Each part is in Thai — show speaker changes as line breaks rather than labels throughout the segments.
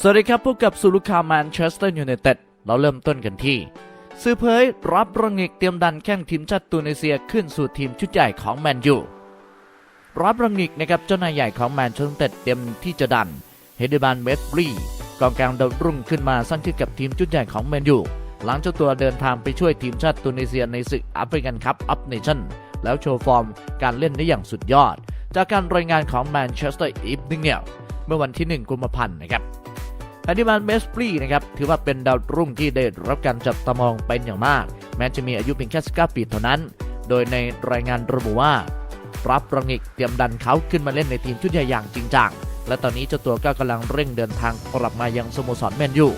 สวัสดีครับพบกับสุลุคาแมนเชสเตอร์ยูไนเต็ดเราเริ่มต้นกันที่ซื้อเผยรับรังเอกเตรียมดันแข้งทีมชาติตูนิเซียขึ้นสู่ทีมชุดใหญ่ของแมนยูรับรังเอกนะครับเจ้านายใหญ่ของแมนเชสเตอร์เตรียมที่จะดันเฮเดบานเวสบรีกองกลางดาวรุ่งขึ้นมาสร้างชื่อกับทีมชุดใหญ่ของแมนยูหลังเจ้าตัวเดินทางไปช่วยทีมชาติตูนิเซียในศึกแอฟริกันคัพอัพเนชั่นแล้วโชว์ฟอร์มการเล่นได้อย่างสุดยอด จากการรายงานของแมนเชสเตอร์อีฟนิงเนลเมื่อวันที่ 1 กุมภาพันธ์นะครับ แฮนดิมันเมสปรีนะครับถือว่าเป็นดาวรุ่งที่ได้รับการจับตามองเป็นอย่างมาก แม้จะมีอายุเพียงแค่19ปีเท่านั้น โดยในรายงานระบุว่ารับรังอีกเตรียมดันเขาขึ้นมาเล่นในทีมชุดใหญ่อย่างจริงจังและตอนนี้เจ้าตัวก็กำลังเร่งเดินทางกลับมายังสโมสรแมนยู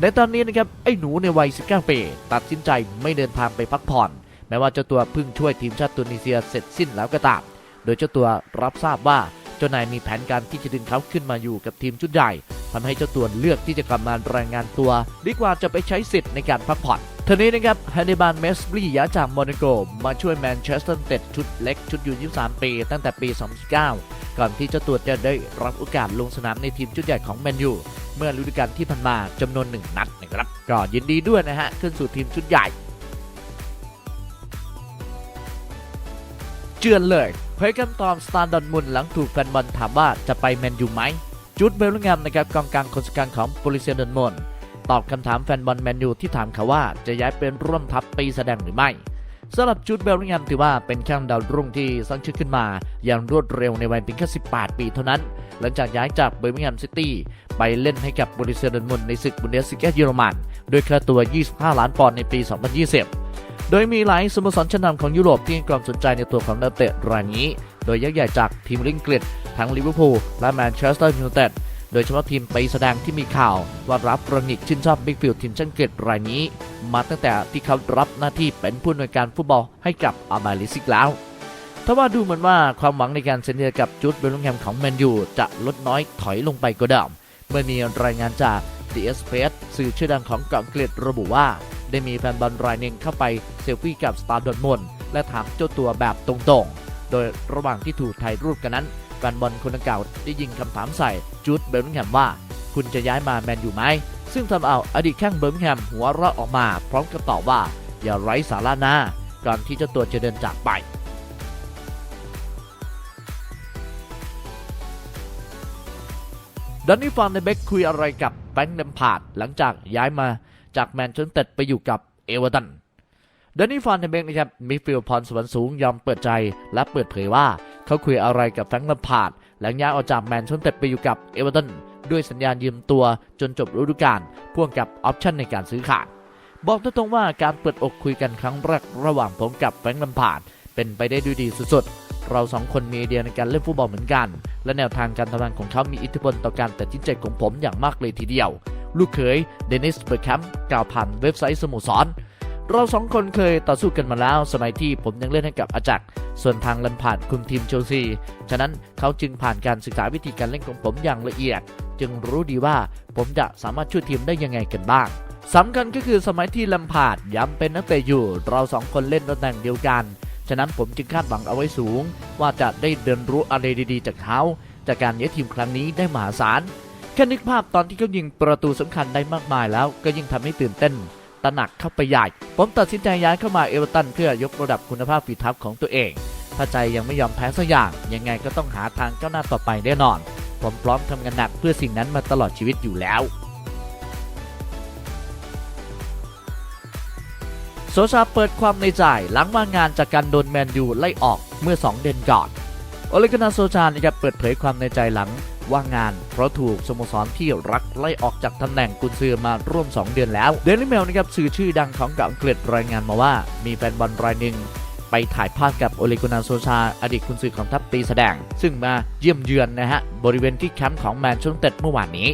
ในตอนนี้นะครับไอ้หนูในวัย 19 ปีตัดสินใจไม่เดินทางไปพักผ่อน แม้ว่าเจ้าตัวเพิ่งช่วยทีมชาติตุนิเซียเสร็จสิ้นแล้วก็ตาม โดยเจ้าตัวรับทราบว่าเจ้านายมีแผนการที่จะดึงเขาขึ้นมาอยู่กับทีมชุดใหญ่ ทำให้เจ้าตัวเลือกที่จะกลับมารายงานตัว ดีกว่าจะไปใช้สิทธิ์ในการพักผ่อนทีนี้นะครับฮันนิบาลเมสบรีย้ายจากโมนาโกมาช่วยแมนเชสเตอร์เต็ดชุดเล็กชุดยู23 ปี ตั้งแต่ปี 2019ก่อนที่เจ้าตัวจะได้รับโอกาสลงสนามในทีมชุดใหญ่ของแมนยูเมื่อฤดูกาลที่ผ่านมาจำนวนหนึ่งนัดนะครับก็ยินดีด้วยนะฮะ ขึ้นสู่ทีมชุดใหญ่ เจือนเลยเผยคำตอบสตาร์ดอนมุนหลังถูกแฟนบอลถามว่าจะไปแมนยูไหม จุดเบลลิงแฮมนะครับกองกลางคนสำคัญของโปลิเซียดอนมุนตอบคำถามแฟนบอลแมนยูที่ถามเขาว่าจะย้ายเป็นร่วมทัพปีแสดงหรือไม่สำหรับจุดเบลลิงแฮมถือว่าเป็นแข้งดาวรุ่งที่สร้างชื่อขึ้นมา อย่างรวดเร็วในวัยเพียงแค่18 ปีเท่านั้น หลังจากย้ายจากเบอร์มิงแฮมซิตี้ไปเล่นให้กับโปลิเซียดอนมุนในศึกบุนเดสลิกาเยอรมันด้วยค่าตัว 25 ล้านปอนด์ในปี 2020 โดยมีหลายสโมสรชั้นนำของยุโรปที่ให้ความสนใจในตัวของนักเตะรายนี้ โดยยักษ์ใหญ่จากทีมลิงกฤษทั้งลิเวอร์พูลและแมนเชสเตอร์ยูไนเต็ดโดยเฉพาะทีมไปแสดงที่มีข่าวว่ารับประงิกชื่นชอบบิ๊กฟิลด์ทีมชั้นเกรดรายนี้ มาตั้งแต่ที่เขารับหน้าที่เป็นผู้อำนวยการฟุตบอลให้กับอามาลิซิกแล้วทว่าดูเหมือนว่าความหวังในการเซ็นเซกับจุดเบลลิงแฮมของแมนยูจะลดน้อยถอยลงไปกว่าเดิมเมื่อมีรายงานจาก The Express สื่อชื่อดังของเกาะอังกฤษระบุว่า ได้มีแฟนบอลรายหนึ่งเข้าไปเซลฟี่กับสตาร์ดอนมอนและถามเจ้าตัวแบบตรงๆ โดยระหว่างที่ถูกถ่ายรูปกันนั้นแฟนบอลคนดังกล่าวได้ยิงคำถามใส่จูดเบลลิงแฮมว่า คุณจะย้ายมาแมนอยู่ไหม ซึ่งทำเอาอดีตแข้งเบลลิงแฮมหัวเราะออกมา พร้อมกับตอบว่า อย่าไร้สาระหน้าก่อนที่เจ้าตัวจะเดินจากไปดอนนี่ฟานในเบกคุยอะไรกับแบงค์เลมพาร์ดหลังจากย้ายมาจากแมนเชสเตอร์ไปอยู่กับเอเวอร์ตัน ดนนี่ฟานในเบกนะครับมีฟิลพรสวรรค์สูงยอมเปิดใจ และเปิดเผยว่าเขาคุยอะไรกับแฟรงค์เลมพาร์ดหลังย้ายออกจากแมนเชสเตอร์ไปอยู่กับเอเวอร์ตันด้วยสัญญาณยืมตัวจนจบฤดูกาลพ่วงกับออปชั่นในการซื้อขาด บอกตรงๆว่าการเปิดอกคุยกันครั้งแรกระหว่างผมกับแฟรงค์เลมพาร์ดเป็นไปได้ด้วยดีสุดๆ เราสองคนมีไอเดียในการเล่นฟุตบอลเหมือนกัน และแนวทางการทำงานของเขามีอิทธิพลต่อการตัดสินใจของผมอย่างมากเลยทีเดียว ลูกเขยเดนิสเบอร์แคมป์กล่าวผ่านเว็บไซต์สโมสร เราสองคนเคยต่อสู้กันมาแล้ว สมัยที่ผมยังเล่นให้กับอาจักรส่วนทางลันผ่านคุมทีมเชลซี ฉะนั้นเขาจึงผ่านการศึกษาวิธีการเล่นของผมอย่างละเอียด จึงรู้ดีว่าผมจะสามารถช่วยทีมได้ยังไงกันบ้างสำคัญก็คือสมัยที่ลัมพาดย้ำเป็นนักเตะอยู่ เราสองคนเล่นตำแหน่งเดียวกัน ฉะนั้นผมจึงคาดหวังเอาไว้สูง ว่าจะได้เรียนรู้อะไรดีๆ จากเขา จากการย้ทีมครั้งนี้ได้มหาศาลแค่นึกภาพตอนที่เขายิงประตูสำคัญได้มากมายแล้วก็ยิ่งทำให้ตื่นเต้น ตระหนักเข้าไปใหญ่ ผมตัดสินใจย้ายเข้ามาเอเวอร์ตันเพื่อยกระดับคุณภาพฝีเท้าของตัวเอง ถ้าใจยังไม่ยอมแพ้สักอย่าง ยังไงก็ต้องหาทางก้าวหน้าต่อไปแน่นอน ผมพร้อมทำงานหนักเพื่อสิ่งนั้นมาตลอดชีวิตอยู่แล้วโซชาเปิดความในใจหลังว่างงานจากการโดนแมนยูไล่ออกเมื่อ 2 เดือนก่อนโอเลกนาโซชานะครับเปิดเผยความในใจหลัง ว่างงาน เพราะถูกสโมสรที่รักไล่ออกจากตำแหน่งกุนซือมาร่วม 2 เดือนแล้วเดลิเมลนะครับสื่อชื่อดังของกังกฤษรายงานมาว่า มีแฟนบอลรายหนึ่งไปถ่ายภาพกับโอเลกุนาโซชา อดีตกุนซือของทัพตีแสดง ซึ่งมาเยี่ยมเยือนนะฮะ บริเวณที่แคมป์ของแมนเชสเตอร์เมื่อวานนี้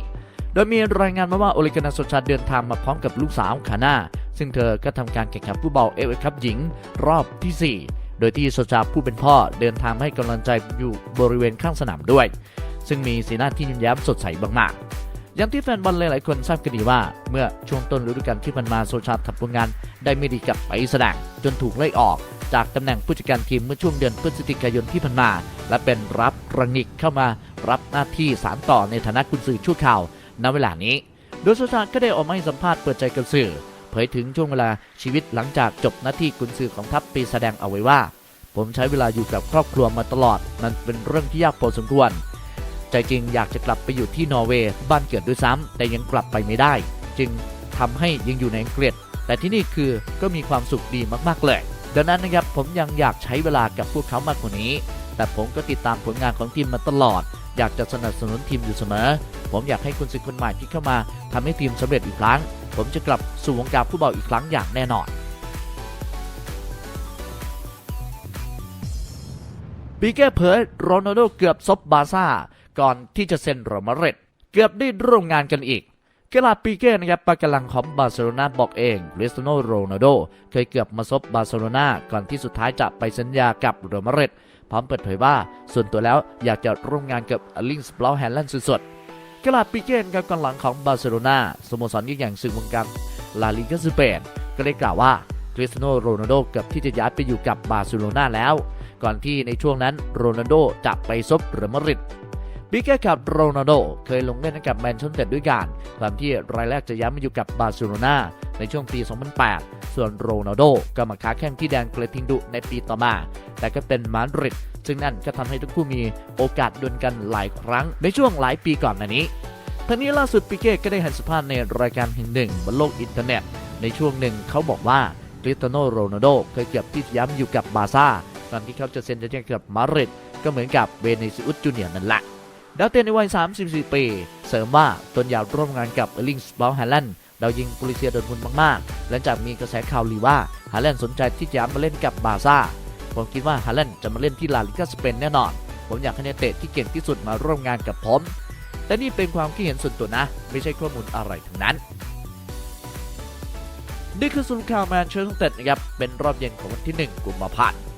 โดยมีรายงานมาว่าโอเลกุนาโซชาเดินทางมาพร้อมกับลูกสาวคาน่าซึ่งเธอก็ทำการแข่งขันฟุตบอลเอฟเอคัพหญิง รอบทีสี่4 โดยที่โซชาผู้เป็นพ่อเดินทางมาให้กำลังใจอยู่บริเวณข้างสนามด้วย ซึ่งมีสีหน้าที่ยิ้มแย้มสดใสมากๆอย่างที่แฟนบอลหลายๆคนทราบกันดีว่า เมื่อช่วงต้นฤดูกาลที่ผ่านมาโซชาทำผลงาน ได้ไม่ดีกับไปแสดงจนถูกไล่ออก จากตำแหน่งผู้จัดการทีมเมื่อช่วงเดือนพฤศจิกายนที่ผ่านมา และเป็นรับรังนิกเข้ามารับหน้าที่สารต่อในฐานะกุนซือชั่วคราวณเวลานี้ โดยสุชาก็ได้ออกมาให้สัมภาษณ์เปิดใจกับสื่อเผยถึงช่วงเวลาชีวิตหลังจากจบหน้าที่กุนซือของทัพปีแสดงเอาไว้ว่า ผมใช้เวลาอยู่กับครอบครัวมาตลอด มันเป็นเรื่องที่ยากพอสมควร ใจจริงอยากจะกลับไปอยู่ที่นอร์เวย์บ้านเกิดด้วยซ้ำแต่ยังกลับไปไม่ได้ จึงทำให้ยังอยู่ในอังกฤษ แต่ที่นี่คือก็มีความสุขดีมากๆเลยดังนั้นนะครับผมยังอยากใช้เวลากับพวกเขามากกว่านี้ แต่ผมก็ติดตามผลงานของทีมมาตลอด อยากจะสนับสนุนทีมอยู่เสมอ ผมอยากให้คุณสิคนใหม่ที่เข้ามาทำให้ทีมสำเร็จอีกครั้ง ผมจะกลับสู่วงการฟุตบอลอีกครั้งอย่างแน่นอนปีเก้เผยโรนัลโดเกือบซบบาร์ซ่า ก่อนที่จะเซ็นเรอมาดริดเกือบได้ร่วมงานกันอีกกลาปีเก้นะครับปากกำลังของบาร์เซโลนาบอกเองคริสเตียโนโรนัลโดเคยเกือบมาซบบาร์เซโลนาก่อนที่สุดท้ายจะไปสัญญากับเรอมาดริดพร้อมเปิดเผยว่า ส่วนตัวแล้วอยากจะร่วมงานกับลิงส์บลาแฮนแลนด์สุดๆกลาปีเก้นครับกองหลังของบาร์เซโลนาสโมสรยิ่งใหญ่ซึ่งวงการลาลิกาสเปนก็ได้กล่าวว่าคริสเตียโนโรนัลโดเกือบที่จะย้ายไปอยู่กับบาร์เซโลนาแล้ว ก่อนที่ในช่วงนั้นโรนัลโดจะไปซบเรอัลมาดริด บิเก้กับโรนัลโดเคยลงเล่นให้กับแมนเชสเตอร์ด้วยกันก่อนที่รายแรกจะย้ายมาอยู่กับบาร์เซโลนาในช่วงปี 2008 ส่วนโรนัลโดก็มาค้าแข่งที่แดนเกรติงดุในปีต่อมา แต่ก็เป็นมาดริดซึ่งนั่นก็ทำให้ทั้งคู่มีโอกาสดวลกันหลายครั้งในช่วงหลายปีก่อนหน้านี้ทั้งนี้ล่าสุดปิเก้ก็ได้ให้สัมภาษณ์ในรายการแห่งหนึ่งบนโลกอินเทอร์เน็ต ในช่วงหนึ่งเขาบอกว่าคริสเตียโนโรนัลโดเคยเกือบที่จะย้ำอยู่กับบาซ่าตอนที่เขาจะเซ็นสัญญากับมาดริดก็เหมือนกับเวเนซิอุสจูเนียร์นั่นแหละ ดาวเตนในวัย 34 ปี เสริมว่าตนอยากร่วมงานกับเอลิงส์บลาแฮนแลนด์ดาวยิงโปลิเซียโดนพุนมากๆ หลังจากมีกระแสข่าวลือว่าฮาแลนด์สนใจที่จะมาเล่นกับบาซ่า ผมคิดว่าฮาแลนด์จะมาเล่นที่ลาลิกาสเปนแน่นอน ผมอยากให้นักเตะที่เก่งที่สุดมาร่วมงานกับผม แต่นี่เป็นความคิดเห็นส่วนตัวนะ ไม่ใช่ข้อมูลอะไรทั้งนั้น นี่คือสรุปข่าวแมนเชสเตอร์นะครับ เป็นรอบเย็นของวันที่ 1 กุมภาพันธ์